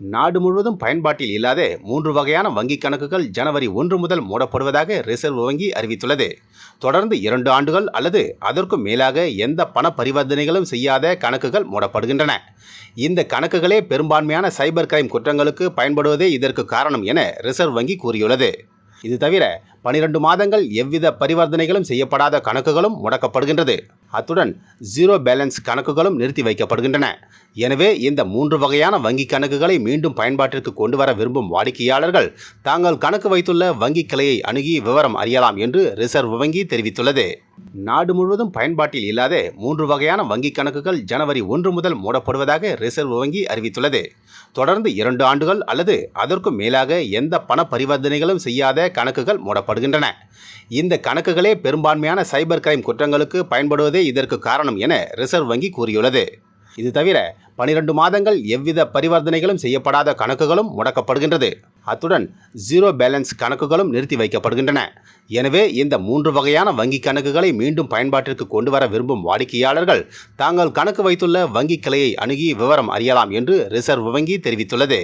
நாடு முழுவதும் பயன்பாட்டில் இல்லாத மூன்று வகையான வங்கிக் கணக்குகள் ஜனவரி ஒன்று முதல் மூடப்படுவதாக ரிசர்வ் வங்கி அறிவித்துள்ளது. தொடர்ந்து இரண்டு ஆண்டுகள் அல்லது அதற்கும் மேலாக எந்த பண பரிவர்த்தனைகளும் செய்யாத கணக்குகள் மூடப்படுகின்றன. இந்த கணக்குகளே பெரும்பான்மையான சைபர் கிரைம் குற்றங்களுக்கு பயன்படுவதே இதற்கு காரணம் என ரிசர்வ் வங்கி கூறியுள்ளது. இது தவிர பனிரெண்டு மாதங்கள் எவ்வித பரிவர்த்தனைகளும் செய்யப்படாத கணக்குகளும் முடக்கப்படுகின்றது. அத்துடன் ஜீரோ பேலன்ஸ் கணக்குகளும் நிறுத்தி வைக்கப்படுகின்றன. எனவே இந்த மூன்று வகையான வங்கி கணக்குகளை மீண்டும் பயன்பாட்டிற்கு கொண்டு வர விரும்பும் வாடிக்கையாளர்கள் தாங்கள் கணக்கு வைத்துள்ள வங்கி கிளையை அணுகி விவரம் அறியலாம் என்று ரிசர்வ் வங்கி தெரிவித்துள்ளது. நாடு முழுவதும் பயன்பாட்டில் இல்லாத மூன்று வகையான வங்கி கணக்குகள் ஜனவரி ஒன்று முதல் மூடப்படுவதாக ரிசர்வ் வங்கி அறிவித்துள்ளது. தொடர்ந்து இரண்டு ஆண்டுகள் அல்லது அதற்கும் மேலாக எந்த பண பரிவர்த்தனைகளும் செய்யாத கணக்குகள் மூடப்படுகின்றன. இந்த கணக்குகளே பெரும்பான்மையான சைபர் கிரைம் குற்றங்களுக்கு பயன்படுவதே இதற்கு காரணம் என ரிசர்வ் வங்கி கூறியுள்ளது. இது தவிர பனிரெண்டு மாதங்கள் எவ்வித பரிவர்த்தனைகளும் செய்யப்படாத கணக்குகளும் முடக்கப்படுகின்றது. அத்துடன் ஜீரோ பேலன்ஸ் கணக்குகளும் நிறுத்தி வைக்கப்படுகின்றன. எனவே இந்த மூன்று வகையான வங்கி கணக்குகளை மீண்டும் பயன்பாட்டிற்கு கொண்டு வர விரும்பும் வாடிக்கையாளர்கள் தாங்கள் கணக்கு வைத்துள்ள வங்கி கிளையை அணுகி விவரம் அறியலாம் என்று ரிசர்வ் வங்கி தெரிவித்துள்ளது.